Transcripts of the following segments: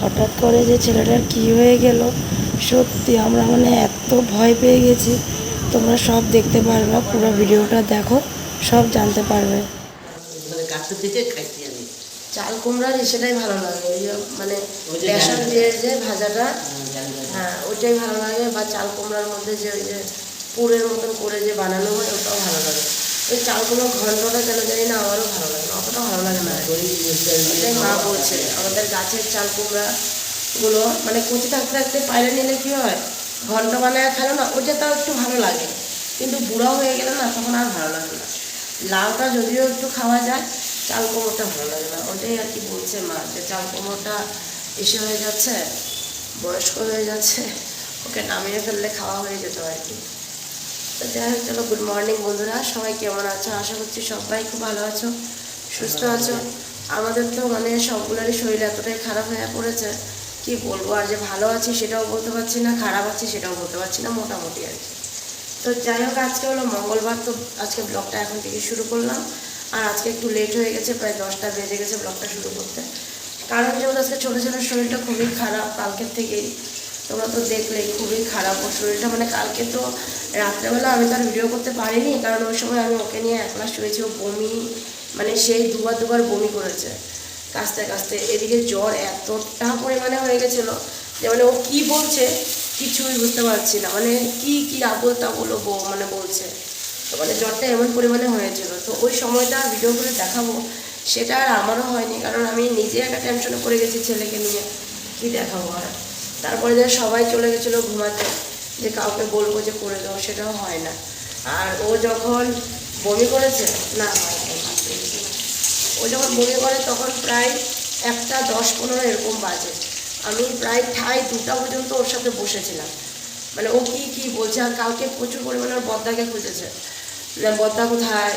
হঠাৎ করে যে ছেলেটার কি হয়ে গেল? সত্যি আমরা মানে এত ভয় পেয়ে গেছি। তোমরা সব দেখতে পারবে পুরো ভিডিওটা দেখো সব জানতে পারবে। চাল কুমড়ার সেটাই ভালো লাগে ওই যে মানে যে বেসন দিয়ে যে ভাজাটা হ্যাঁ, হ্যাঁ ওইটাই ভালো লাগে বা চাল কুমড়ার মধ্যে যে ওই যে পুরের মতন করে যে বানানো হয় ওটাও ভালো লাগে। ওই চাল কুমড়ো ঘন্টটা কেন জানি না আমারও ভালো লাগে না অতটা ভালো লাগে না। ওটাই মা বলছে, আমাদের গাছের চাল কুমড়া গুলো মানে কচি থাকতে থাকতে পায়রা নিলে কি হয়, ঘন্ট বানায় খেলো না, ওইটা তাও একটু ভালো লাগে। কিন্তু বুড়া হয়ে গেলে না, তখন আর ভালো লাগে না। লাউটা যদিও একটু খাওয়া যায়, চাল কুমড়োটা ভালো লাগে না। ওটাই আর কি বলছে মা, যে চাল কুমড়োটা এসে হয়ে যাচ্ছে, বয়স্ক হয়ে যাচ্ছে, ওকে নামিয়ে ফেললে খাওয়া হয়ে যেত আর কি। যাই হোক, চলো গুড মর্নিং বন্ধুরা। সবাই কেমন আছো? আশা করছি সবাই খুব ভালো আছো, সুস্থ আছো। আমাদের তো মানে সবগুলোরই শরীর এতটাই খারাপ হয়ে পড়েছে, কি বলব? আর যে ভালো আছি সেটাও বলতে পারছি না, খারাপ আছি সেটাও বলতে পারছি না, মোটামুটি আর কি। তো যাই হোক, আজকে হলো মঙ্গলবার, তো আজকে ব্লগটা এখন থেকে শুরু করলাম। আর আজকে একটু লেট হয়ে গেছে, প্রায় দশটা বেজে গেছে ব্লগটা শুরু করতে। কারণ যেহেতু আজকে ছোটো ছেলের শরীরটা খুবই খারাপ, কালকের থেকেই তোমরা তো দেখলেই খুবই খারাপ শরীরটা। মানে কালকে তো রাত্রেবেলা আমি তো আর ভিডিও করতে পারিনি, কারণ ওই সময় আমি ওকে নিয়ে একলা শুয়েছি, ও বমি মানে সেই দুবার দুবার বমি করেছে। কাঁচতে কাঁচতে এদিকে জ্বর এতটা পরিমাণে হয়ে গেছিল যে মানে ও কী বলছে কিছুই বুঝতে পারছি না। মানে কি কি আবল তাবল ও মানে বলছে। তো মানে জ্বরটা এমন পরিমাণে হয়েছিল। তো ওই সময়টা ভিডিও করে দেখাবো, সেটা আর আমারও হয়নি, কারণ আমি নিজে একটা টেনশনে পড়ে গেছি ছেলেকে নিয়ে। কি দেখাবো আর? তারপরে যে সবাই চলে গেছিল ঘুমাতে, যে কাউকে বলব যে করে দাও, সেটাও হয় না। আর ও যখন বমি করেছে, না ও যখন বমি করে তখন প্রায় একটা দশ পনেরো এরকম বাজে। আমি প্রায় ঠাই দুটা পর্যন্ত ওর সাথে বসেছিলাম। মানে ও কী কী বলছে, আর কালকে প্রচুর পরিমাণে ওর বদ্দাকে খুঁজেছে। বদ্দা কোথায়?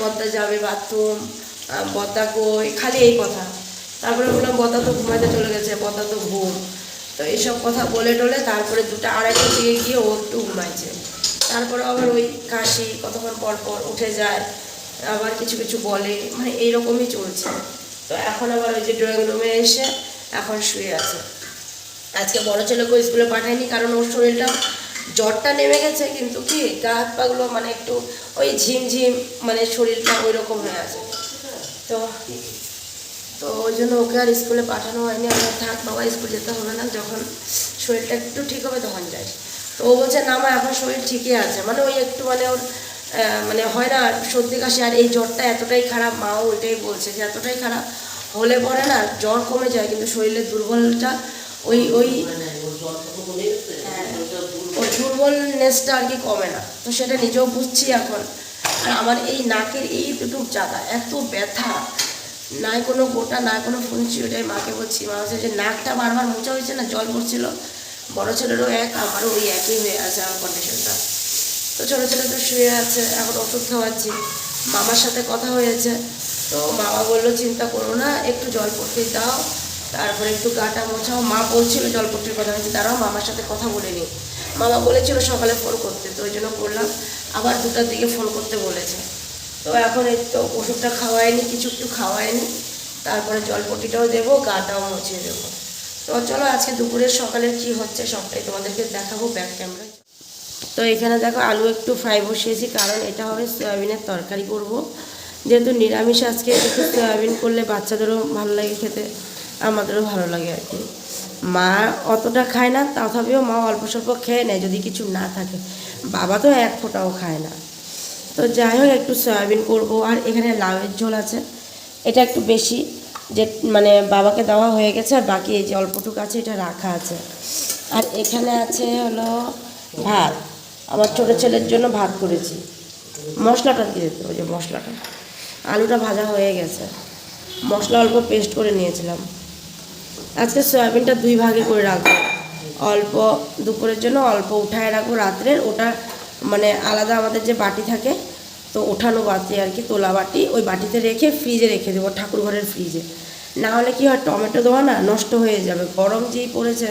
বদ্দা যাবে বাথরুম বদ্দা কই? খালি এই কথা। তারপরে বললাম, বদ্দা তো ঘুমাতে চলে গেছে, বদ্দা তো ঘুম। তো এইসব কথা বলে টলে তারপরে দুটো আড়াইটার দিকে গিয়ে ও একটু ঘুমাইছে। তারপরে আবার ওই কাশি, কতক্ষণ পর পর উঠে যায়, আবার কিছু কিছু বলে মানে এইরকমই চলছে। তো এখন আবার ওই যে ড্রয়িং রুমে এসে এখন শুয়ে আছে। আজকে বড় ছেলেকে স্কুলে পাঠায়নি কারণ ওর শরীরটা জ্বরটা নেমে গেছে, কিন্তু কি গা হাত পাগুলো মানে একটু ওই ঝিমঝিম মানে শরীরটা ওই রকম হয়ে আছে। তো তো ওই জন্য ওকে আর স্কুলে পাঠানো হয়নি। আমার থাক বাবা, স্কুল যেতে হবে না। যখন শরীরটা একটু ঠিক হবে তখন যাই। তো ও বলছে, না আমার এখন শরীর ঠিকই আছে। মানে ওই একটু মানে ওর মানে হয় না, সর্দি কাশি, আর এই জ্বরটা এতটাই খারাপ মাও ওইটাই বলছে যে এতটাই খারাপ, হলে পরে না জ্বর কমে যায়, কিন্তু শরীরের দুর্বলটা ওই ওই হ্যাঁ। ওর দুর্বলনেসটা আর কি কমে না। তো সেটা নিজেও বুঝছি এখন। আর আমার এই নাকের এই দুটো জায়গা এত ব্যথা। নাই কোনো গোটা না কোনো ফুনছি ওটাই মাকে বলছি। মা বলছে যে নাকটা বারবার মোচা হয়েছে না, জল পড়ছিল। বড়ো ছেলেরও এক, আমারও ওই একই হয়ে আছে আমার কন্ডিশনটা তো ছোটো ছেলে তো শুয়ে আছে, এখন ওষুধ খাওয়াচ্ছি। মামার সাথে কথা হয়েছে। তো মামা বলল, চিন্তা করো না, একটু জলপট্টি দাও, তারপরে একটু গাটা মোছাও। মা বলছিল, জলপট্টির কথা হয়েছে তারাও মামার সাথে কথা বলে নি মামা বলেছিল, সকালে ফোন করতে। তো ওই জন্য করলাম আবার দুটার দিকে ফোন করতে বলেছে। তো এখন এই তো ওষুধটা খাওয়ায়নি কিছু একটু খাওয়ায়নি তারপরে জলপট্টিটাও দেবো, গাটাও মুছিয়ে দেবো। তো চলো আজকে দুপুরের সকালে কি হচ্ছে সবটাই তোমাদেরকে দেখাবো ব্যাক ক্যামেরায় তো এখানে দেখো আলু একটু ফ্রাই বসিয়েছি, কারণ এটা হবে সয়াবিনের তরকারি করব। যেহেতু নিরামিষ আজকে, একটু সয়াবিন করলে বাচ্চাদেরও ভালো লাগে খেতে, আমাদেরও ভালো লাগে আর কি। মা অতটা খায় না, তথাপিও মা অল্প স্বল্প খেয়ে নেয়, যদি কিছু না থাকে। বাবা তো এক ফোঁটাও খায় না। তো যাই হোক, একটু সয়াবিন করব, আর এখানে লাউয়ের ঝোল আছে। এটা একটু বেশি, যে মানে বাবাকে দেওয়া হয়ে গেছে, আর বাকি এই যে অল্পটুকু আছে, এটা রাখা আছে। আর এখানে আছে হলো ভাত। আমার ছোটো ছেলের জন্য ভাত করেছি। মশলাটা দিয়ে দিতে ওই যে মশলাটা। আলুটা ভাজা হয়ে গেছে। মশলা অল্প পেস্ট করে নিয়েছিলাম। আজকে সয়াবিনটা দুই ভাগে করে রাখব অল্প দুপুরের জন্য অল্প উঠায় রাখব রাত্রের। ওটা মানে আলাদা আমাদের যে বাটি থাকে তো ওঠানো বাটি আর কি, তোলা বাটি, ওই বাটিতে রেখে ফ্রিজে রেখে দেবো ঠাকুর ঘরের ফ্রিজে না হলে কি হয়, টমেটো দেওয়া না নষ্ট হয়ে যাবে। গরম যেই পড়েছে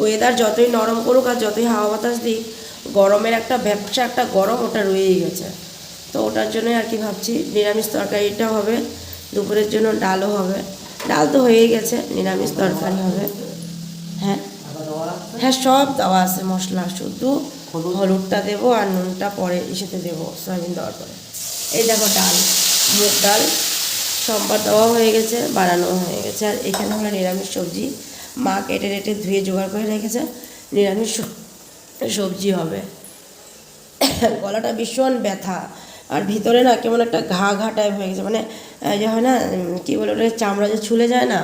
ওয়েদার যতই নরম করুক আর যতই হাওয়া বাতাস দিক, গরমের একটা ব্যবসা, একটা গরম ওটা রয়েই গেছে। তো ওটার জন্যই আর কি ভাবছি, নিরামিষ তরকারিটা হবে, দুপুরের জন্য ডালও হবে। ডাল তো হয়েই গেছে, নিরামিষ তরকারি হবে। হ্যাঁ। হ্যাঁ সব দেওয়া আছে মশলা, শুধু? হলুদটা দেবো আর নুনটা পরে ইসেতে দেবো সয়াবিন দেওয়ার পরে। এই দেখো ডাল। মুগ ডাল সম্বার দেওয়া হয়ে গেছে বানানো হয়ে গেছে। আর এখানে হলো নিরামিষ সবজি মা কেটে রেটে ধুয়ে জোগাড় করে রেখেছে। নিরামিষ সবজি হবে। গলাটা ভীষণ ব্যথা। আর ভিতরে না কেমন একটা ঘা ঘা টাইপ হয়ে গেছে। মানে যে হয় না কী বলে ওটা চামড়া যে ছুলে যায় না,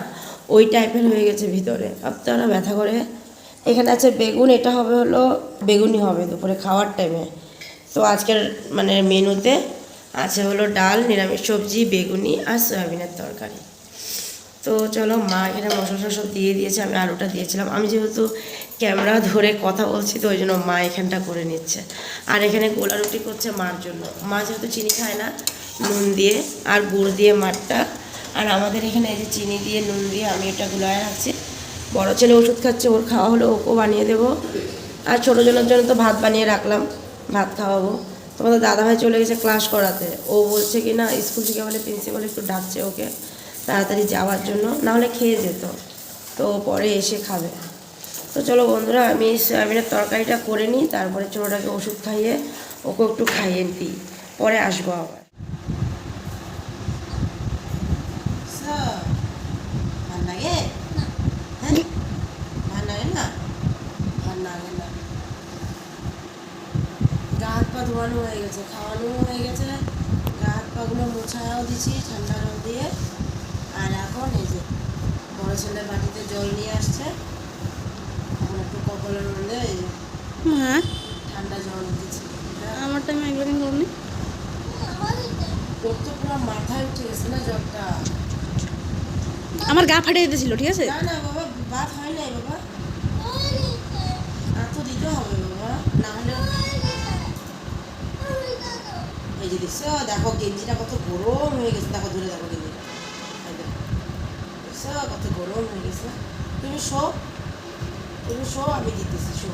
ওই টাইপের হয়ে গেছে ভিতরে। আপনারা ব্যথা করে এখানে আছে বেগুন, এটা হবে হলো বেগুনি হবে দুপুরে খাওয়ার টাইমে তো আজকের মানে মেনুতে আছে হলো ডাল, নিরামিষ সবজি, বেগুনি আর সয়াবিনের তরকারি। তো চলো মা এখানে মশলা সব দিয়ে দিয়েছে, আমি আলুটা দিয়েছিলাম। আমি যেহেতু ক্যামেরা ধরে কথা বলছি, তো ওই জন্য মা এখানটা করে নিচ্ছে। আর এখানে গোলা রুটি করছে মার জন্য। মা যেহেতু চিনি খায় না, নুন দিয়ে আর গুড় দিয়ে মারটা। আর আমাদের এখানে এই যে চিনি দিয়ে নুন দিয়ে আমি এটা গুলায় রাখছি। বড় ছেলে ওষুধ খাচ্ছে, ওর খাওয়া হলো, ওকেও বানিয়ে দেবো। আর ছোটো জনের জন্য তো ভাত বানিয়ে রাখলাম, ভাত খাওয়াবো। তোমাদের দাদাভাই চলে গেছে ক্লাস করাতে। ও বলছে কি না, স্কুল থেকে বলে প্রিন্সিপাল একটু ডাকছে ওকে তাড়াতাড়ি যাওয়ার জন্য নাহলে খেয়ে যেত। তো পরে এসে খাবে। তো চলো বন্ধুরা, আমি সয়াবিনের তরকারিটা করে নিই, তারপরে ছোটোটাকে ওষুধ খাইয়ে ওকে একটু খাইয়ে দিই। পরে আসব আবার। লাগে হ্যাঁ ভালো লাগে না ভালো লাগে না গা হাত পা ধোয়ানো হয়ে গেছে খাওয়ানো হয়ে গেছে। গা হাত পাগুলো মোছাও দিছি ঠান্ডা জল দিয়ে। আর এখন এই যে বড় ছেলে বাটিতে জল নিয়ে আসছে। এখন একটু কপালের মধ্যে হ্যাঁ ঠান্ডা জল দিচ্ছি। আমার টাইমে কিন্তু করনি। তোর তো পুরো মাথায় উঠে গেছে না জলটা আমার গা ফাটে যেতেছিল ঠিক আছে? না না বাবা ভাত হয় নাই বাবা। এই যে দেখছ দেখো গেঞ্জিটা কত গরম হয়ে গেছে দেখো ধরে দেখো গেঞ্জিটা এই দেখছ কত গরম হয়ে গেছে তুমি শো তুমি শো আমি দিতেছি শো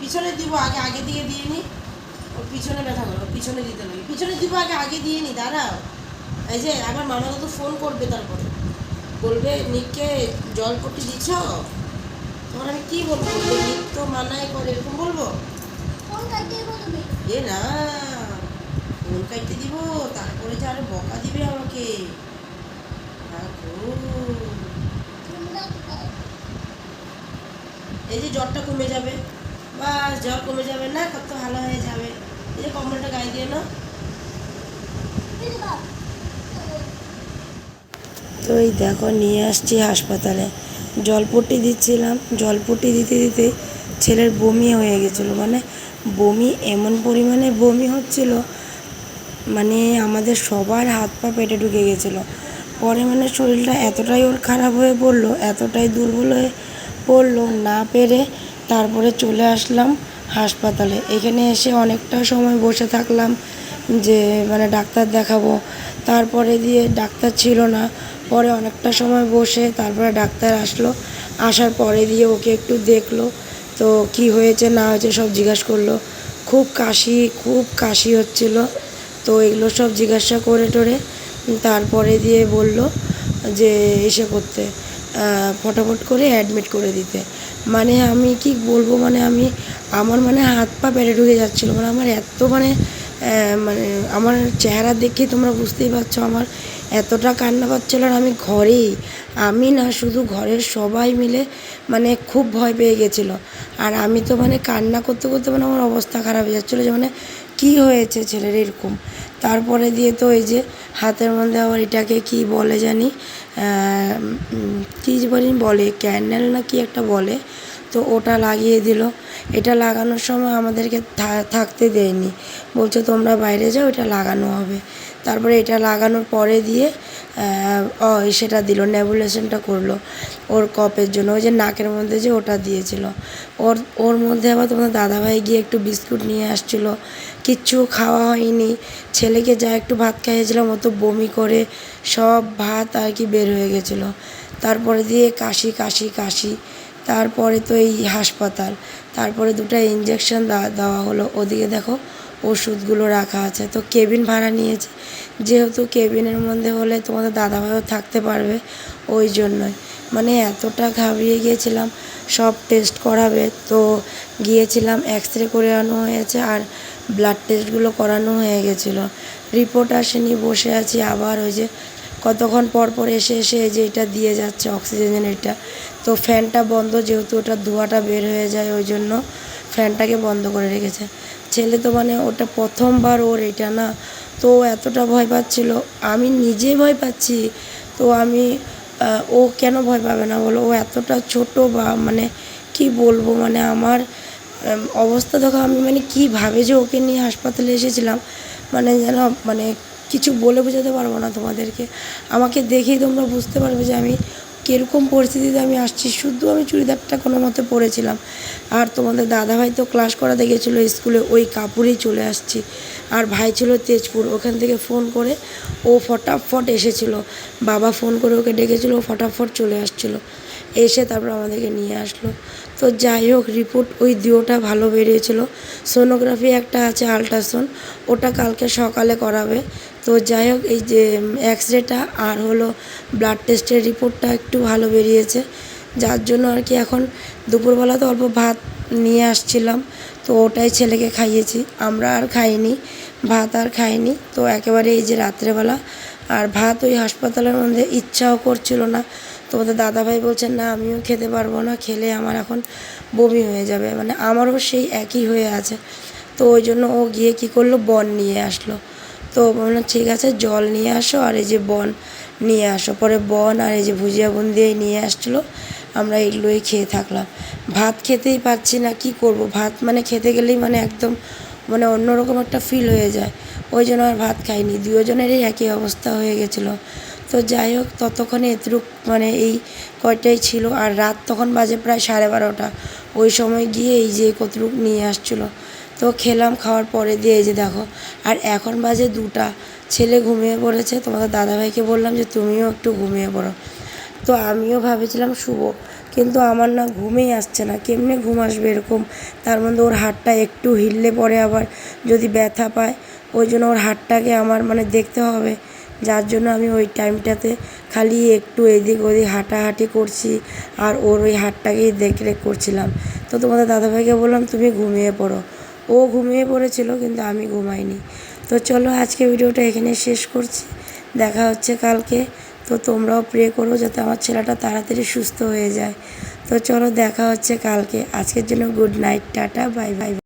পিছনে দিব আগে আগে দিয়ে দিয়ে নি ওর পিছনে ব্যথা করো পিছনে দিতে লাগে পিছনে দিব আগে আগে দিয়ে নি দাঁড়াও এই যে আবার মামা তো ফোন করবে তারপরে বলবে নিককে জল পট্টি দিচ্ছ তখন আমি কী বলব নিক তো মানাই করে এরকম বলব এ না ফোন কাটতে দিব, তারপরে যে আরও বকা দিবে আমাকে। এই যে জ্বরটা কমে যাবে বা জ্বর কমে যাবে না, কত ভালো হয়ে যাবে। এই যে কম্বলটা গায়ে দিয়ে না তো এই দেখো, নিয়ে আসছি হাসপাতালে। জলপট্টি দিচ্ছিলাম জলপট্টি দিতে দিতে ছেলের বমি হয়ে গেছিল মানে বমি, এমন পরিমাণে বমি হচ্ছিল মানে আমাদের সবার হাত পা পেটে ঢুকে গেছিল। পরে মানে শরীরটা এতটাই ওর খারাপ হয়ে পড়ল, এতটাই দুর্বল হয়ে পড়ল, না পেরে তারপরে চলে আসলাম হাসপাতালে। এখানে এসে অনেকটা সময় বসে থাকলাম যে মানে ডাক্তার দেখাবো। তারপরে দিয়ে ডাক্তার ছিল না, পরে অনেকটা সময় বসে তারপরে ডাক্তার আসলো। আসার পরে দিয়ে ওকে একটু দেখল তো কি হয়েছে, না হয়েছে সব জিজ্ঞাসা করল। খুব কাশি খুব কাশি হচ্ছিল। তো এগুলো সব জিজ্ঞাসা করে টরে তারপরে দিয়ে বলল যে এসে করতে ফটাফট করে অ্যাডমিট করে দিতে। মানে আমি কি বলব মানে আমি, আমার মানে হাত পা পেটে ঢুকে যাচ্ছিল। মানে আমার এত মানে মানে আমার চেহারা দেখে তোমরা বুঝতেই পারছ আমার এতটা কান্না পাচ্ছিল আর আমি ঘরেই। আমি না শুধু ঘরের সবাই মিলে মানে খুব ভয় পেয়ে গেছিল। আর আমি তো মানে কান্না করতে করতে মানে আমার অবস্থা খারাপ হয়ে যাচ্ছিল যে মানে কী হয়েছে ছেলের এরকম? তারপরে দিয়ে তো এই যে হাতের মধ্যে আবার এটাকে কি বলে জানি কী জানি বলে, ক্যান্ডেল না কি একটা বলে তো ওটা লাগিয়ে দিল। এটা লাগানোর সময় আমাদেরকে থাকতে দেয়নি। বলছে, তোমরা বাইরে যাও, এটা লাগানো হবে। তারপরে এটা লাগানোর পরে দিয়ে ও সেটা দিল, নেবুলেশনটা করল। ওর কপের জন্য, ওই যে নাকের মধ্যে যে ওটা দিয়েছিল। ওর ওর মধ্যে আবার তোমার দাদাভাই গিয়ে একটু বিস্কুট নিয়ে আসছিল। কিচ্ছু খাওয়া হয়নি। ছেলেকে যা একটু ভাত খাইয়েছিলাম, ও তো বমি করে সব ভাত আর কি বের হয়ে গেছিল। তারপরে দিয়ে কাশি কাশি কাশি। তারপরে তো এই হাসপাতাল। তারপরে দুটো ইঞ্জেকশন দেওয়া হলো। ওদিকে দেখো ওষুধগুলো রাখা আছে। তো কেবিন ভাড়া নিয়েছে। যেহেতু কেবিনের মধ্যে হলে তোমাদের দাদাভাইও থাকতে পারবে ওই জন্যই। মানে এতটা ঘাবড়িয়ে গিয়েছিলাম, সব টেস্ট করাবে। তো গিয়েছিলাম এক্স রে করে আনো হয়েছে আর ব্লাড টেস্টগুলো করানো হয়ে গেছিল। রিপোর্ট আসেনি, বসে আছি। আবার ওই যে কতক্ষণ পর পর এসে এসে যে এটা দিয়ে যাচ্ছে অক্সিজেন এটা। তো ফ্যানটা বন্ধ, যেহেতু ওটা ধোঁয়াটা বের হয়ে যায়, ওই জন্য ফ্যানটাকে বন্ধ করে রেখেছে। ছেলে তো মানে ওটা প্রথমবার ওর এটা না, তো এতটা ভয় পাচ্ছিল। আমি নিজে ভয় পাচ্ছি, তো আমি ও কেন ভয় পাবে না বলো? ও এতটা ছোট বা মানে কি বলব? মানে আমার অবস্থা দেখো, আমি মানে কীভাবে যে ওকে নিয়ে হাসপাতালে এসেছিলাম মানে যেন মানে কিছু বলে বোঝাতে পারব না তোমাদেরকে। আমাকে দেখেই তোমরা বুঝতে পারবে যে আমি কীরকম পরিস্থিতিতে আমি আসছি, শুধু আমি চুড়িদারটা কোনো মতে পরেছিলাম। আর তোমাদের দাদাভাই তো ক্লাস করাতে গেছিল স্কুলে ওই কাপড়েই চলে আসছি। আর ভাই ছিল তেজপুর, ওখান থেকে ফোন করে ও ফটাফট এসেছিল। বাবা ফোন করে ওকে ডেকেছিলো, ও ফটাফট চলে আসছিল। এসে তারপর আমাদেরকে নিয়ে আসলো। তো যাই হোক, রিপোর্ট ওই দুটোটা ভালো বেরিয়েছিল। সোনোগ্রাফি একটা আছে, আলট্রাসাউন্ড। ওটা কালকে সকালে করাবে। তো যাই হোক, এই যে এক্স রেটা আর হলো ব্লাড টেস্টের রিপোর্টটা একটু ভালো বেরিয়েছে। যার জন্য আর কি এখন দুপুরবেলা তো অল্প ভাত নিয়ে আসছিলাম। তো ওটাই ছেলেকে খাইয়েছি। আমরা আর খাইনি, ভাত আর খাইনি। তো একেবারে এই যে রাত্রেবেলা। আর ভাত ওই হাসপাতালের মধ্যে ইচ্ছাও করছিল না। তোমাদের দাদাভাই বলছেন, না, আমিও খেতে পারব না, খেলে আমার এখন বমি হয়ে যাবে। মানে আমারও সেই একই হয়ে আছে। তো ওই জন্য ও গিয়ে কী করল, বন নিয়ে আসলো। তো বললাম ঠিক আছে, জল নিয়ে আসো আর এই যে বন নিয়ে আসো। পরে বন আর এই যে ভুজিয়া বুন্দিয়াই নিয়ে আসছিল আমরা এগুলোই খেয়ে থাকলাম। ভাত খেতেই পাচ্ছি না, কি করব? ভাত মানে খেতে গেলেই মানে একদম মানে অন্যরকম একটা ফিল হয়ে যায়। ওই জন্য আর ভাত খাইনি। দুজনেরই একই অবস্থা হয়ে গেছিল। তো যাই হোক, ততক্ষণে এতটুক মানে এই কয়টাই ছিল। আর রাত তখন বাজে প্রায় সাড়ে বারোটা। ওই সময় গিয়ে এই যে কতটুক নিয়ে আসছিল। তো খেলাম, খাওয়ার পরে দিয়ে এই যে দেখো, আর এখন বাজে দুটা। ছেলে ঘুমিয়ে পড়েছে। তোমাদের দাদাভাইকে বললাম যে, তুমিও একটু ঘুমিয়ে পড়ো। তো আমিও ভাবেছিলাম শুভ কিন্তু আমার না ঘুমেই আসছে না। কেমনে ঘুম আসবে এরকম? তার মধ্যে ওর হাতটা একটু হিললে পরে আবার যদি ব্যথা পায়, ওই জন্য ওর হাতটাকে আমার মানে দেখতে হবে। যার জন্য আমি ওই টাইমটাতে খালি একটু এদিক ওদিক হাঁটাহাঁটি করছি আর ওর ওই হাতটাকেই দেখরেখ করছিলাম। তো তোমাদের দাদাভাইকে বললাম, তুমি ঘুমিয়ে পড়ো। ও ঘুমিয়ে পড়েছিল, কিন্তু আমি ঘুমাইনি। তো চলো আজকে ভিডিওটা এখানে শেষ করছি। দেখা হচ্ছে কালকে। তো তোমরাও প্রে করো যাতে আমার ছেলেটা তাড়াতাড়ি সুস্থ হয়ে যায়। তো চলো দেখা হচ্ছে কালকে। আজকের জন্য good night tata bye bye